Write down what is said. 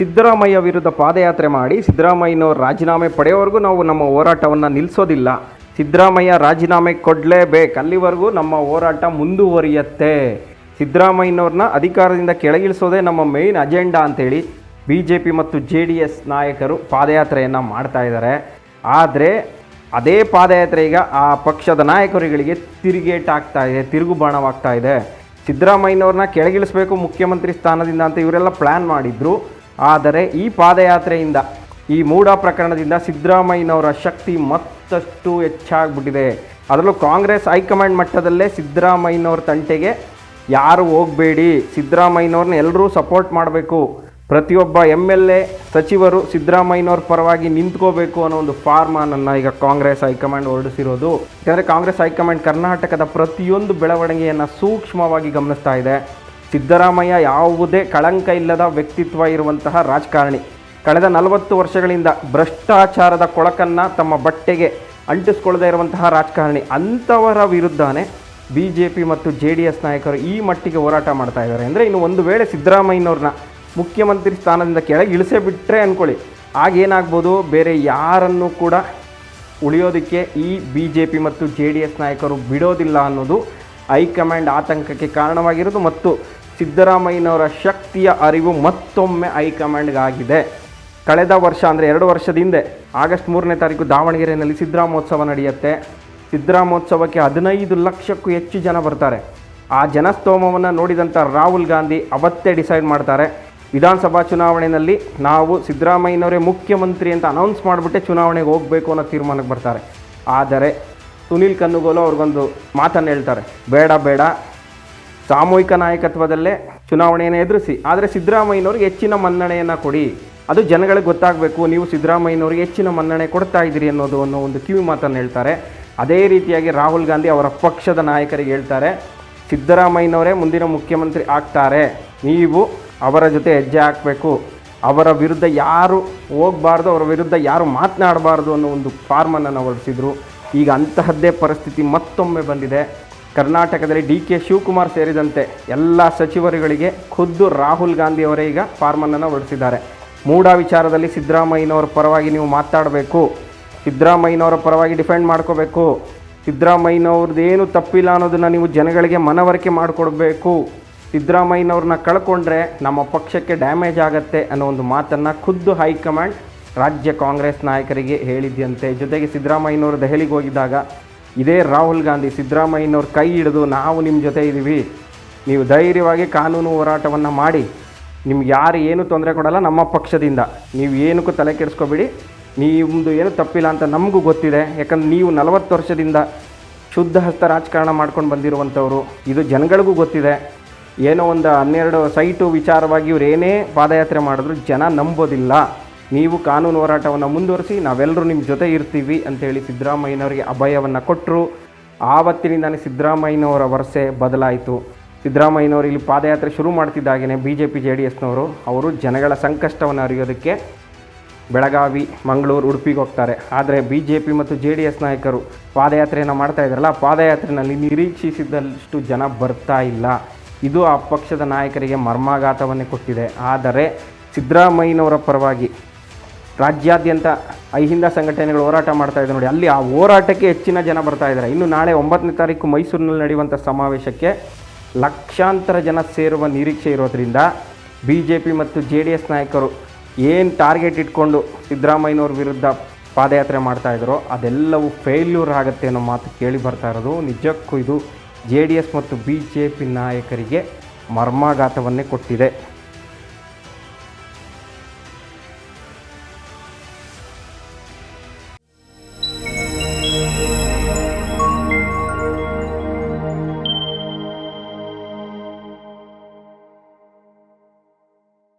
ಸಿದ್ದರಾಮಯ್ಯ ವಿರುದ್ಧ ಪಾದಯಾತ್ರೆ ಮಾಡಿ ಸಿದ್ದರಾಮಯ್ಯನವರು ರಾಜೀನಾಮೆ ಪಡೆಯೋವರೆಗೂ ನಾವು ನಮ್ಮ ಹೋರಾಟವನ್ನು ನಿಲ್ಲಿಸೋದಿಲ್ಲ ಸಿದ್ದರಾಮಯ್ಯ ರಾಜೀನಾಮೆ ಕೊಡಲೇಬೇಕು. ಅಲ್ಲಿವರೆಗೂ ನಮ್ಮ ಹೋರಾಟ ಮುಂದುವರಿಯತ್ತೆ. ಸಿದ್ದರಾಮಯ್ಯನವ್ರನ್ನ ಅಧಿಕಾರದಿಂದ ಕೆಳಗಿಳಿಸೋದೇ ನಮ್ಮ ಮೇಯ್ನ್ ಅಜೆಂಡಾ ಅಂತೇಳಿ ಬಿ ಜೆ ಪಿ ಮತ್ತು ಜೆ ಡಿ ಎಸ್ ನಾಯಕರು ಪಾದಯಾತ್ರೆಯನ್ನು ಮಾಡ್ತಾ ಇದ್ದಾರೆ. ಆದರೆ ಅದೇ ಪಾದಯಾತ್ರೆ ಈಗ ಆ ಪಕ್ಷದ ನಾಯಕರುಗಳಿಗೆ ತಿರುಗೇಟಾಗ್ತಾ ಇದೆ ತಿರುಗುಬಾಣವಾಗ್ತಾ ಇದೆ. ಸಿದ್ದರಾಮಯ್ಯನವ್ರನ್ನ ಕೆಳಗಿಳಿಸಬೇಕು ಮುಖ್ಯಮಂತ್ರಿ ಸ್ಥಾನದಿಂದ ಅಂತ ಇವರೆಲ್ಲ ಪ್ಲ್ಯಾನ್ ಮಾಡಿದ್ರು. ಆದರೆ ಈ ಪಾದಯಾತ್ರೆಯಿಂದ, ಈ ಮೂಢ ಪ್ರಕರಣದಿಂದ ಸಿದ್ದರಾಮಯ್ಯನವರ ಶಕ್ತಿ ಮತ್ತಷ್ಟು ಹೆಚ್ಚಾಗ್ಬಿಟ್ಟಿದೆ. ಅದರಲ್ಲೂ ಕಾಂಗ್ರೆಸ್ ಹೈಕಮಾಂಡ್ ಮಟ್ಟದಲ್ಲೇ ಸಿದ್ದರಾಮಯ್ಯನವ್ರ ತಂಟೆಗೆ ಯಾರು ಹೋಗಬೇಡಿ. ಸಿದ್ದರಾಮಯ್ಯನವ್ರನ್ನ ಎಲ್ಲರೂ ಸಪೋರ್ಟ್ ಮಾಡಬೇಕು. ಪ್ರತಿಯೊಬ್ಬ ಎಂ ಎಲ್ ಎ ಸಚಿವರು ಸಿದ್ದರಾಮಯ್ಯನವ್ರ ಪರವಾಗಿ ನಿಂತ್ಕೋಬೇಕು ಅನ್ನೋ ಒಂದು ಫಾರ್ಮನನ್ನು ಈಗ ಕಾಂಗ್ರೆಸ್ ಹೈಕಮಾಂಡ್ ಹೊರಡಿಸಿರೋದು. ಯಾಕಂದರೆ ಕಾಂಗ್ರೆಸ್ ಹೈಕಮಾಂಡ್ ಕರ್ನಾಟಕದ ಪ್ರತಿಯೊಂದು ಬೆಳವಣಿಗೆಯನ್ನು ಸೂಕ್ಷ್ಮವಾಗಿ ಗಮನಿಸ್ತಾ ಇದೆ. ಸಿದ್ದರಾಮಯ್ಯ ಯಾವುದೇ ಕಳಂಕ ಇಲ್ಲದ ವ್ಯಕ್ತಿತ್ವ ಇರುವಂತಹ ರಾಜಕಾರಣಿ. ಕಳೆದ ನಲವತ್ತು ವರ್ಷಗಳಿಂದ ಭ್ರಷ್ಟಾಚಾರದ ಕೊಳಕನ್ನು ತಮ್ಮ ಬಟ್ಟೆಗೆ ಅಂಟಿಸ್ಕೊಳ್ಳದೇ ಇರುವಂತಹ ರಾಜಕಾರಣಿ. ಅಂಥವರ ವಿರುದ್ಧನೇ ಬಿ ಜೆ ಪಿ ಮತ್ತು ಜೆ ಡಿ ಎಸ್ ನಾಯಕರು ಈ ಮಟ್ಟಿಗೆ ಹೋರಾಟ ಮಾಡ್ತಾ ಇದ್ದಾರೆ. ಅಂದರೆ ಇನ್ನು ಒಂದು ವೇಳೆ ಸಿದ್ದರಾಮಯ್ಯನವ್ರನ್ನ ಮುಖ್ಯಮಂತ್ರಿ ಸ್ಥಾನದಿಂದ ಕೆಳಗೆ ಇಳಿಸೇ ಬಿಟ್ಟರೆ ಅಂದ್ಕೊಳ್ಳಿ ಆಗೇನಾಗ್ಬೋದು, ಬೇರೆ ಯಾರನ್ನು ಕೂಡ ಉಳಿಯೋದಕ್ಕೆ ಈ ಬಿ ಜೆ ಪಿ ಮತ್ತು ಜೆ ಡಿ ಎಸ್ ನಾಯಕರು ಬಿಡೋದಿಲ್ಲ ಅನ್ನೋದು ಹೈಕಮಾಂಡ್ ಆತಂಕಕ್ಕೆ ಕಾರಣವಾಗಿರೋದು ಮತ್ತು ಸಿದ್ದರಾಮಯ್ಯನವರ ಶಕ್ತಿಯ ಅರಿವು ಮತ್ತೊಮ್ಮೆ ಹೈಕಮಾಂಡ್ಗಾಗಿದೆ. ಕಳೆದ ವರ್ಷ ಅಂದರೆ ಎರಡು ವರ್ಷದ ಹಿಂದೆ, ಆಗಸ್ಟ್ ಮೂರನೇ ತಾರೀಕು ದಾವಣಗೆರೆಯಲ್ಲಿ ಸಿದ್ದರಾಮೋತ್ಸವ ನಡೆಯುತ್ತೆ. ಸಿದ್ದರಾಮೋತ್ಸವಕ್ಕೆ ಹದಿನೈದು ಲಕ್ಷಕ್ಕೂ ಹೆಚ್ಚು ಜನ ಬರ್ತಾರೆ. ಆ ಜನಸ್ತೋಮವನ್ನು ನೋಡಿದಂಥ ರಾಹುಲ್ ಗಾಂಧಿ ಅವತ್ತೇ ಡಿಸೈಡ್ ಮಾಡ್ತಾರೆ. ವಿಧಾನಸಭಾ ಚುನಾವಣೆಯಲ್ಲಿ ನಾವು ಸಿದ್ದರಾಮಯ್ಯನವರೇ ಮುಖ್ಯಮಂತ್ರಿ ಅಂತ ಅನೌನ್ಸ್ ಮಾಡಿಬಿಟ್ಟೆ ಚುನಾವಣೆಗೆ ಹೋಗಬೇಕು ಅನ್ನೋ ತೀರ್ಮಾನಕ್ಕೆ ಬರ್ತಾರೆ. ಆದರೆ ಸುನೀಲ್ ಕನ್ನುಗೋಲು ಅವ್ರಿಗೊಂದು ಮಾತನ್ನು ಹೇಳ್ತಾರೆ. ಬೇಡ ಬೇಡ. ಸಾಮೂಹಿಕ ನಾಯಕತ್ವದಲ್ಲೇ ಚುನಾವಣೆಯನ್ನು ಎದುರಿಸಿ, ಆದರೆ ಸಿದ್ದರಾಮಯ್ಯನವ್ರಿಗೆ ಹೆಚ್ಚಿನ ಮನ್ನಣೆಯನ್ನು ಕೊಡಿ. ಅದು ಜನಗಳಿಗೆ ಗೊತ್ತಾಗಬೇಕು, ನೀವು ಸಿದ್ದರಾಮಯ್ಯನವ್ರಿಗೆ ಹೆಚ್ಚಿನ ಮನ್ನಣೆ ಕೊಡ್ತಾ ಇದ್ದೀರಿ ಅನ್ನೋದು ಅನ್ನೋ ಒಂದು ಕಿವಿ ಮಾತನ್ನು ಹೇಳ್ತಾರೆ. ಅದೇ ರೀತಿಯಾಗಿ ರಾಹುಲ್ ಗಾಂಧಿ ಅವರ ಪಕ್ಷದ ನಾಯಕರಿಗೆ ಹೇಳ್ತಾರೆ, ಸಿದ್ದರಾಮಯ್ಯನವರೇ ಮುಂದಿನ ಮುಖ್ಯಮಂತ್ರಿ ಆಗ್ತಾರೆ. ನೀವು ಅವರ ಜೊತೆ ಹೆಜ್ಜೆ ಹಾಕಬೇಕು. ಅವರ ವಿರುದ್ಧ ಯಾರು ಹೋಗಬಾರ್ದು, ಅವರ ವಿರುದ್ಧ ಯಾರು ಮಾತನಾಡಬಾರ್ದು ಅನ್ನೋ ಒಂದು ಫಾರ್ಮನ್ನು ಹೊರಡಿಸಿದ್ರು ಈಗ ಅಂತಹದ್ದೇ ಪರಿಸ್ಥಿತಿ ಮತ್ತೊಮ್ಮೆ ಬಂದಿದೆ. ಕರ್ನಾಟಕದಲ್ಲಿ ಡಿ ಕೆ ಶಿವಕುಮಾರ್ ಸೇರಿದಂತೆ ಎಲ್ಲ ಸಚಿವರುಗಳಿಗೆ ಖುದ್ದು ರಾಹುಲ್ ಗಾಂಧಿ ಅವರೇ ಈಗ ಫಾರ್ಮನ್ನು ಹೊರಡಿಸಿದ್ದಾರೆ ಮೂಡ ವಿಚಾರದಲ್ಲಿ ಸಿದ್ದರಾಮಯ್ಯನವರ ಪರವಾಗಿ ನೀವು ಮಾತಾಡಬೇಕು. ಸಿದ್ದರಾಮಯ್ಯನವರ ಪರವಾಗಿ ಡಿಫೆಂಡ್ ಮಾಡ್ಕೋಬೇಕು. ಸಿದ್ದರಾಮಯ್ಯನವ್ರದ್ದು ಏನು ತಪ್ಪಿಲ್ಲ ಅನ್ನೋದನ್ನು ನೀವು ಜನಗಳಿಗೆ ಮನವರಿಕೆ ಮಾಡಿಕೊಡ್ಬೇಕು. ಸಿದ್ದರಾಮಯ್ಯನವ್ರನ್ನ ಕಳ್ಕೊಂಡ್ರೆ ನಮ್ಮ ಪಕ್ಷಕ್ಕೆ ಡ್ಯಾಮೇಜ್ ಆಗತ್ತೆ ಅನ್ನೋ ಒಂದು ಮಾತನ್ನು ಖುದ್ದು ಹೈಕಮಾಂಡ್ ರಾಜ್ಯ ಕಾಂಗ್ರೆಸ್ ನಾಯಕರಿಗೆ ಹೇಳಿದ್ಯಂತೆ. ಜೊತೆಗೆ ಸಿದ್ದರಾಮಯ್ಯನವರು ದೆಹಲಿಗೆ ಹೋಗಿದ್ದಾಗ ಇದೇ ರಾಹುಲ್ ಗಾಂಧಿ, ಸಿದ್ದರಾಮಯ್ಯನವ್ರ ಕೈ ಹಿಡಿದು ನಾವು ನಿಮ್ಮ ಜೊತೆ ಇದ್ದೀವಿ ನೀವು ಧೈರ್ಯವಾಗಿ ಕಾನೂನು ಹೋರಾಟವನ್ನು ಮಾಡಿ. ನಿಮ್ಗೆ ಯಾರು ಏನು ತೊಂದರೆ ಕೊಡಲ್ಲ, ನಮ್ಮ ಪಕ್ಷದಿಂದ. ನೀವು ಏನಕ್ಕೂ ತಲೆ ಕೆಡಿಸ್ಕೋಬೇಡಿ. ನಿಮ್ಮದು ಏನು ತಪ್ಪಿಲ್ಲ ಅಂತ ನಮಗೂ ಗೊತ್ತಿದೆ. ಯಾಕಂದ್ರೆ ನೀವು ನಲವತ್ತು ವರ್ಷದಿಂದ ಶುದ್ಧ ಹಸ್ತ ರಾಜಕಾರಣ ಮಾಡ್ಕೊಂಡು ಬಂದಿರುವಂಥವ್ರು. ಇದು ಜನಗಳಿಗೂ ಗೊತ್ತಿದೆ. ಏನೋ ಒಂದು ಹನ್ನೆರಡು ಸೈಟು ವಿಚಾರವಾಗಿ ಇವರೇನೇ ಪಾದಯಾತ್ರೆ ಮಾಡಿದ್ರು ಜನ ನಂಬೋದಿಲ್ಲ. ನೀವು ಕಾನೂನು ಹೋರಾಟವನ್ನು ಮುಂದುವರಿಸಿ ನಾವೆಲ್ಲರೂ ನಿಮ್ಮ ಜೊತೆ ಇರ್ತೀವಿ ಅಂತೇಳಿ ಸಿದ್ದರಾಮಯ್ಯನವರಿಗೆ ಅಭಯವನ್ನು ಕೊಟ್ಟರು ಆವತ್ತಿನಿಂದಾನೇ ಸಿದ್ದರಾಮಯ್ಯನವರ ವರಸೆ ಬದಲಾಯಿತು. ಸಿದ್ದರಾಮಯ್ಯನವರು ಇಲ್ಲಿ ಪಾದಯಾತ್ರೆ ಶುರು ಮಾಡ್ತಿದ್ದಾಗೇ B J P J D ಎಸ್ನವರು ಅವರು ಜನಗಳ ಸಂಕಷ್ಟವನ್ನು ಅರಿಯೋದಕ್ಕೆ ಬೆಳಗಾವಿ, ಮಂಗಳೂರು, ಉಡುಪಿಗೆ ಹೋಗ್ತಾರೆ. ಆದರೆ ಬಿ ಜೆ ಪಿ ಮತ್ತು ಜೆ ಡಿ ಎಸ್ ನಾಯಕರು ಪಾದಯಾತ್ರೆಯನ್ನು ಮಾಡ್ತಾ ಇದ್ದಾರಲ್ಲ ಪಾದಯಾತ್ರೆಯಲ್ಲಿ ನಿರೀಕ್ಷಿಸಿದಷ್ಟು ಜನ ಬರ್ತಾ ಇಲ್ಲ. ಇದು ಆ ಪಕ್ಷದ ನಾಯಕರಿಗೆ ಮರ್ಮಾಘಾತವನ್ನೇ ಕೊಟ್ಟಿದೆ. ಆದರೆ ಸಿದ್ದರಾಮಯ್ಯನವರ ಪರವಾಗಿ ರಾಜ್ಯಾದ್ಯಂತ ಅಹಿಂದ ಸಂಘಟನೆಗಳು ಹೋರಾಟ ಮಾಡ್ತಾ ಇದೆ ನೋಡಿ. ಅಲ್ಲಿ ಆ ಹೋರಾಟಕ್ಕೆ ಹೆಚ್ಚಿನ ಜನ ಬರ್ತಾ ಇದ್ದಾರೆ. ಇನ್ನು ನಾಳೆ ಒಂಬತ್ತನೇ ತಾರೀಕು ಮೈಸೂರಿನಲ್ಲಿ ನಡೆಯುವಂಥ ಸಮಾವೇಶಕ್ಕೆ ಲಕ್ಷಾಂತರ ಜನ ಸೇರುವ ನಿರೀಕ್ಷೆ ಇರೋದ್ರಿಂದ ಬಿ ಜೆ ಪಿ ಮತ್ತು ಜೆ ಡಿ ಎಸ್ ನಾಯಕರು ಏನು ಟಾರ್ಗೆಟ್ ಇಟ್ಕೊಂಡು ಸಿದ್ದರಾಮಯ್ಯನವ್ರ ವಿರುದ್ಧ ಪಾದಯಾತ್ರೆ ಮಾಡ್ತಾ ಇದ್ದಾರೋ ಅದೆಲ್ಲವೂ ಫೇಲ್ಯೂರ್ ಆಗುತ್ತೆ ಅನ್ನೋ ಮಾತು ಕೇಳಿ ಬರ್ತಾ ಇರೋದು. ನಿಜಕ್ಕೂ ಇದು ಜೆ ಡಿ ಎಸ್ ಮತ್ತು ಬಿ ಜೆ ಪಿ ನಾಯಕರಿಗೆ ಮರ್ಮಾಘಾತವನ್ನೇ ಕೊಟ್ಟಿದೆ.